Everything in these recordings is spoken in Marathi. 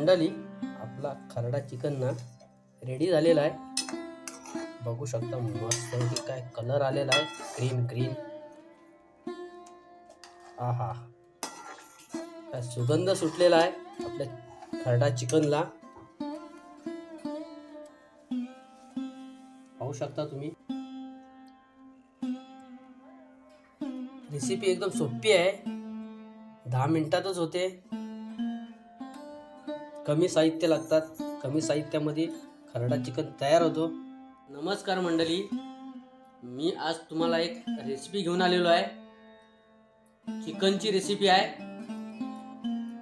मंडळी आपला खरडा चिकन ना रेडी झालेला आहे. बघू शकता मस्त काय कलर आलेला आहे. ग्रीन ग्रीन आहा. काय सुगंध सुटलेला आहे आपल्या खरडा चिकनला पाहू शकता तुम्ही. रेसिपी एकदम सोपी आहे. दहा मिनिटातच होते. कमी साहित्य लागतात. कमी साहित्यामध्ये खरडा चिकन तयार होतो. नमस्कार मंडळी. मी आज तुम्हाला एक रेसिपी घेऊन आलेलो आहे. चिकनची रेसिपी आहे.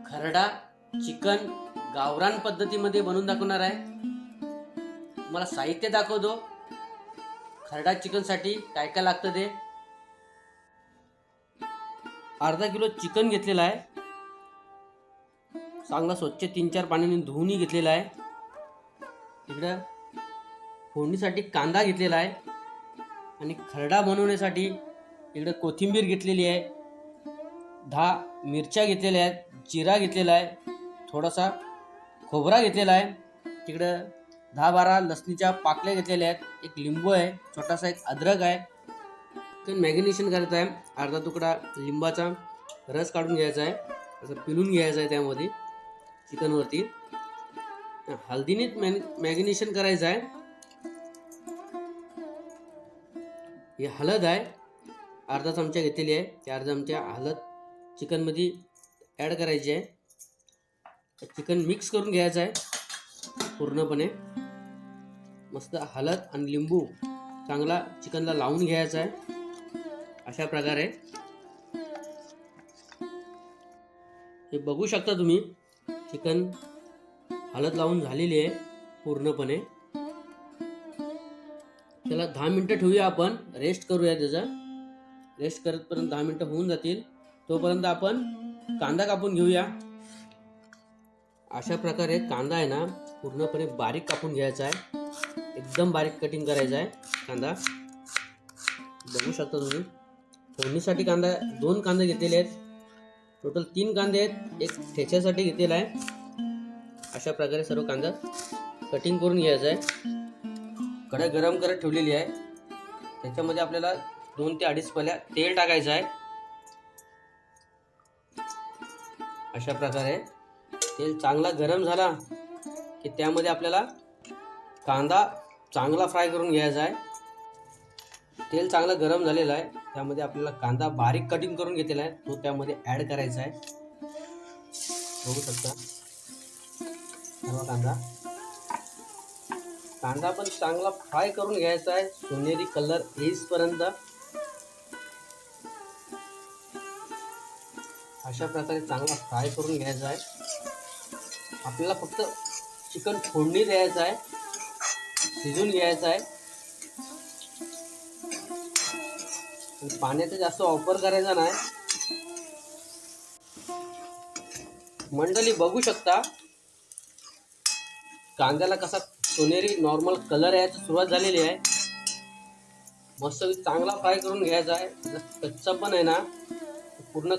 खरडा चिकन गावरान पद्धतीमध्ये बनवून दाखवणार आहे. तुम्हाला साहित्य दाखवतो. खरडा चिकनसाठी काय काय लागतं ते. अर्धा किलो चिकन घेतलेलं आहे. चांगला स्वच्छ तीन चार पाण्याने धुवूनही घेतलेला आहे. इकडं फोडणीसाठी कांदा घेतलेला आहे. आणि खरडा बनवण्यासाठी इकडं कोथिंबीर घेतलेली आहे. दहा मिरच्या घेतलेल्या आहेत. जिरा घेतलेला आहे. थोडासा खोबरा घेतलेला आहे. तिकडं दहा बारा लसणीच्या पाकल्या घेतलेल्या आहेत. एक लिंबू आहे. छोटासा एक अद्रक आहे. तर मॅगिनेशन करायचं आहे. अर्धा तुकडा लिंबाचा रस काढून घ्यायचा आहे. असं पिलून घ्यायचं आहे त्यामध्ये. चिकनवरती. हळदीनेच मॅग मॅगिनेशन करायचं आहे. ही हळद आहे. अर्धा चमचा घेतलेली आहे. त्या अर्धा चमचा हळद चिकनमध्ये ॲड करायची आहे. चिकन मिक्स करून घ्यायचं आहे पूर्णपणे. मस्त हळद आणि लिंबू चांगला चिकनला लावून घ्यायचा आहे. अशा प्रकारे. हे बघू शकता तुम्ही. चिकन हळद लावून झालेली आहे पूर्णपणे. त्याला दहा मिनटं ठेवूया आपण. रेस्ट करूया त्याचा. रेस्ट करतपर्यंत दहा मिनटं होऊन जातील. तोपर्यंत आपण कांदा कापून घेऊया. अशा प्रकारे कांदा आहे ना पूर्णपणे बारीक कापून घ्यायचा आहे. एकदम बारीक कटिंग करायचा आहे कांदा. बघू शकता तुम्ही. फोडणीसाठी कांदा दोन कांदे घेतलेले आहेत. टोटल तीन कांदे आहेत. एक ठेच्यासाठी घेतलेला आहे. अशा प्रकारे सर्व कांदा कटिंग करून घ्यायचा आहे. कढई गरम करत ठेवलेली आहे. त्याच्यामध्ये आपल्याला दोन ते अडीच पल्या तेल टाकायचं आहे. अशा प्रकारे तेल चांगला गरम झाला की त्यामध्ये आपल्याला कांदा चांगला फ्राय करून घ्यायचा आहे. तेल चांगलं गरम झालेलं आहे. त्यामध्ये आपल्याला कांदा बारीक कटिंग करून घेतलेला आहे. तो त्यामध्ये ॲड करायचा आहे. बघू शकता. सर्व कांदा. कांदा पण चांगला फ्राय करून घ्यायचा आहे. सोनेरी कलर येईपर्यंत. अशा प्रकारे चांगला फ्राय करून घ्यायचा आहे. आपल्याला फक्त चिकन फोडणी द्यायचं आहे. शिजून घ्यायचं आहे. पाण्याचा जास्त वापर करायचा नाही. मंडळी बघू शकता कांद्याला कसा सोनेरी नॉर्मल कलर यायची सुरुवात झालेली आहे. मस्त चांगला फ्राय करून घ्यायचा आहे. कच्चा पण आहे ना पूर्ण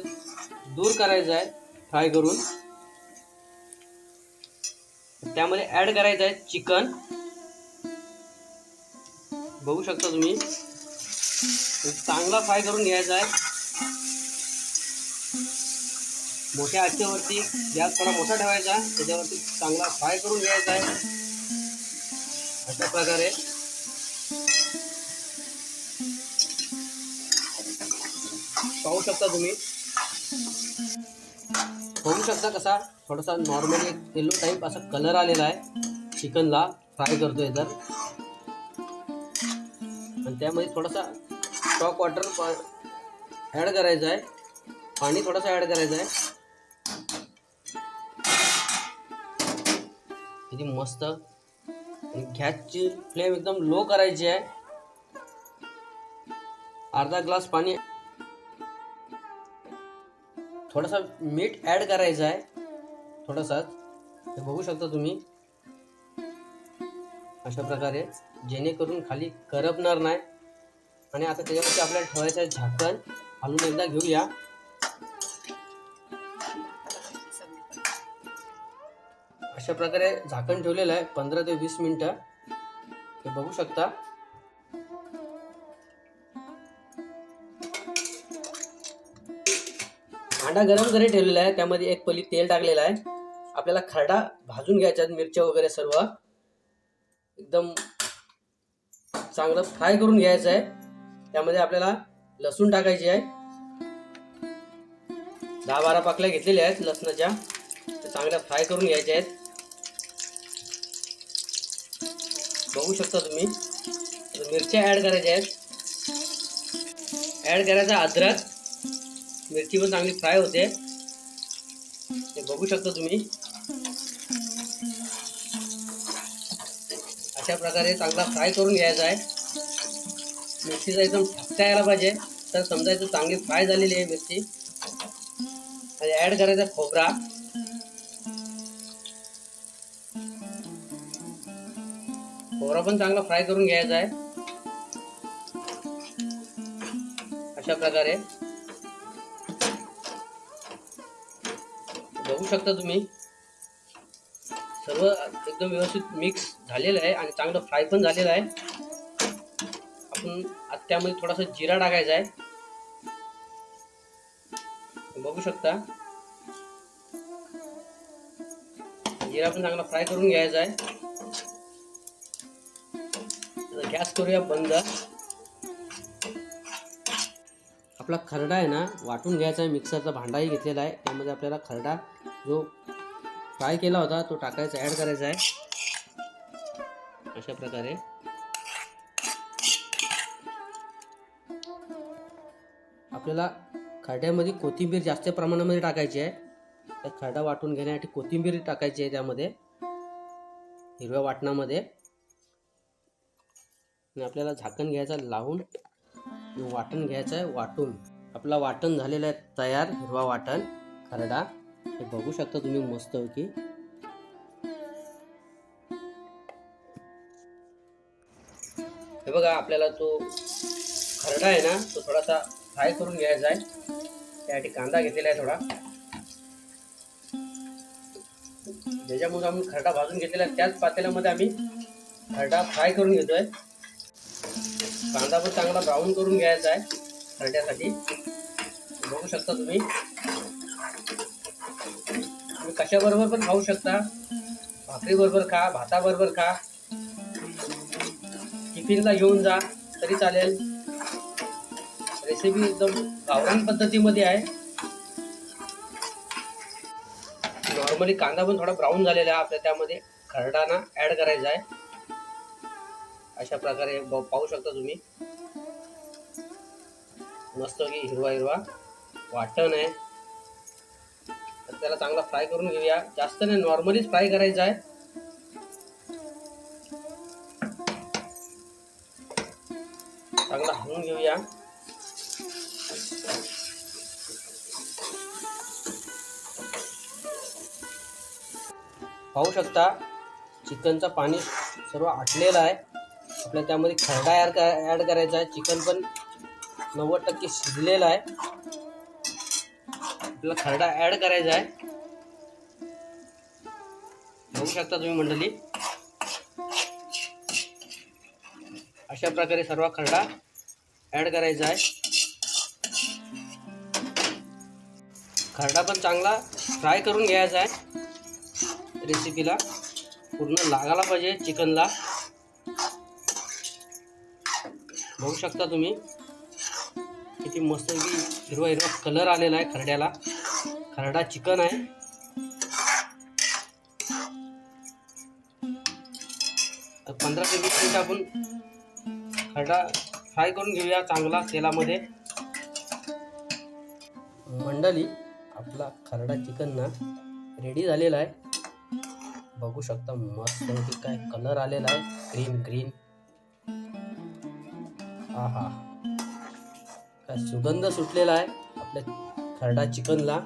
दूर करायचा आहे फ्राय करून. त्यामध्ये ॲड करायचं आहे चिकन बघू शकता तुम्ही. चांगला फ्राय करून घ्यायचा आहे. मोठ्या आचेवरती गॅस थोडा मोठा ठेवायचा त्याच्यावरती चांगला फ्राय करून घ्यायचा आहे. अशा प्रकारे. पाहू शकता तुम्ही. पाहू शकता कसा थोडासा नॉर्मली येलो टाईप असा कलर आलेला आहे. चिकनला फ्राय करतोय तर. आणि त्यामध्ये थोडासा स्टॉक वॉटर ॲड करायचं आहे. पाणी थोडंसं ॲड करायचं आहे. किती मस्त. गॅसची फ्लेम एकदम लो करायची आहे. अर्धा ग्लास पाणी. थोडासा मीठ ॲड करायचं आहे. थोडासा. हे बघू शकता तुम्ही. अशा प्रकारे जेणेकरून खाली करपणार नाही. आणि आता त्याच्यावरती आपल्याला ठेवायचं आहे झाकण. हलवून एकदा घेऊया. अशा प्रकारे झाकण ठेवलेलं आहे पंधरा ते वीस मिनिटं. हे बघू शकता. भांडा गरम जरी ठेवलेला आहे त्यामध्ये एक पली तेल टाकलेलं आहे. आपल्याला खरडा भाजून घ्यायचा मिरच्या वगैरे सर्व. एकदम चांगलं फ्राय करून घ्यायचं आहे. त्यामध्ये आपल्याला लसूण टाकायची आहे. दहा बारा पाकल्या घेतलेल्या आहेत लसणाच्या. चांगल्या फ्राय करून घ्यायच्या आहेत. बघू शकता तुम्ही. मिरच्या ॲड करायच्या आहेत. ॲड करायचा अद्रक. मिरची पण चांगली फ्राय होते. ते बघू शकता तुम्ही. अशा प्रकारे चांगला फ्राय करून घ्यायचा आहे. मिरचीचा एकदम ठसका यायला पाहिजे. तर समजायचं चांगली फ्राय झालेली आहे मिरची. आणि ॲड करायचा खोबरा. खोबरा पण चांगला फ्राय करून घ्यायचा आहे. अशा प्रकारे. बघू शकता तुम्ही. सर्व एकदम व्यवस्थित मिक्स झालेलं आहे आणि चांगलं फ्राय पण झालेलं आहे. आपण त्यामध्ये थोडासा जिरा टाकायचा आहे. बघू शकता. जिरा पण चांगला फ्राय करून घ्यायचा आहे. गॅस करूया बंद. आपला खरडा आहे ना वाटून घ्यायचा आहे. मिक्सरचा भांडाही घेतलेला आहे. त्यामध्ये आपल्याला खरडा जो फ्राय केला होता तो टाकायचा ॲड करायचा आहे. अशा प्रकारे. आपल्याला खरड्यामध्ये कोथिंबीर जास्त प्रमाणामध्ये टाकायची आहे. तर खरडा वाटून घेण्यासाठी कोथिंबीर टाकायची आहे त्यामध्ये. हिरव्या वाटणामध्ये. आणि आपल्याला झाकण घ्यायचं लावून. वाटण घ्यायचं आहे वाटून. आपला वाटण झालेलं आहे तयार हिरवा वाटण खरडा. हे बघू शकता तुम्ही मस्त की हे बघा आपल्याला तो खरडा आहे ना तो थोडासा फ्राय करून घ्यायचा आहे. त्यासाठी कांदा घेतलेला आहे थोडा. ज्याच्यामुळे आम्ही खरडा भाजून घेतलेला आहे त्याच पातेल्यामध्ये आम्ही खरडा फ्राय करून घेतोय. कांदा पण चांगला ब्राऊन करून घ्यायचा आहे खरड्यासाठी. बघू शकता तुम्ही. तुम्ही कशाबरोबर पण खाऊ शकता. भाकरीबरोबर खा भाताबरोबर खा. टिफिनला घेऊन जा तरी चालेल. रेसिपी एकदम गावरान पद्धतीमध्ये आहे. नॉर्मली कांदा पण थोडा ब्राऊन झालेला आहे आपल्या त्यामध्ये. खरडाना ॲड करायचा आहे. अशा प्रकारे ब- पाहू शकता तुम्ही. मस्त की हिरवा हिरवा वाटण आहे. तर त्याला चांगला फ्राय करून घेऊया. जास्त नाही नॉर्मलीच फ्राय करायचा आहे. चांगला हलवून घेऊया. पाहू शकता चिकनचं पाणी सर्व आटलेलं आहे. आपल्या त्यामध्ये खरडा ॲड ॲड करायचा आहे. चिकन पण नव्वद टक्के शिजलेलं आहे. आपल्याला खरडा ॲड करायचा आहे. बघू शकता तुम्ही मंडळी. अशा प्रकारे सर्व खरडा ॲड करायचा आहे. खरडा पण चांगला. फ्राय करून घ्यायचा आहे. रेसिपीला पूर्ण लागायला पाहिजे चिकनला. बघू शकता तुम्ही. किती मस्त हिरवा हिरवा कलर आलेला आहे खरड्याला. खरडा चिकन आहे. तर पंधरा ते वीस मिनिट आपण खरडा फ्राय करून घेऊया चांगला तेलामध्ये. मंडळी आपला खरडा चिकन ना रेडी झालेला आहे. बघू शकता मस्त काय कलर आलेला आहे. ग्रीन ग्रीन हा हा काय सुगंध सुटलेला आहे आपल्या खरडा चिकनला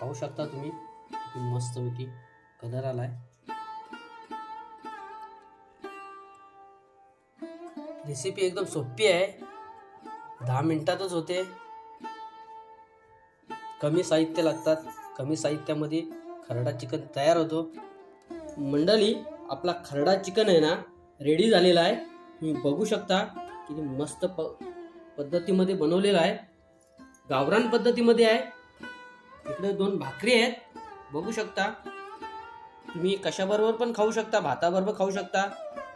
पाहू शकता तुम्ही मस्त होती कलर आलाय. रेसिपी एकदम सोपी आहे. दहा मिनिटातच होते. कमी साहित्य लागतात. कमी साहित्यामध्ये खरडा चिकन तयार होतो. मंडळी आपला खरडा चिकन आहे ना रेडी झालेला आहे. तुम्ही बघू शकता किती मस्त प पद्धतीमध्ये बनवलेला आहे. गावरान पद्धतीमध्ये आहे. इकडे दोन भाकरी आहेत. बघू शकता. तुम्ही कशाबरोबर पण खाऊ शकता भाताबरोबर खाऊ शकता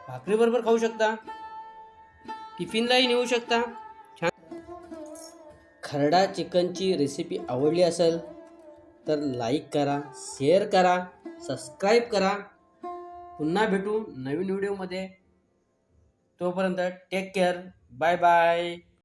भाकरीबरोबर खाऊ शकता. टिफिनलाही नेऊ शकता. खरडा चिकनची रेसिपी आवडली असेल तर लाईक करा शेअर करा सबस्क्राईब करा. पुन्हा भेटू नवीन व्हिडिओमध्ये तोपर्यंत टेक केअर बाय बाय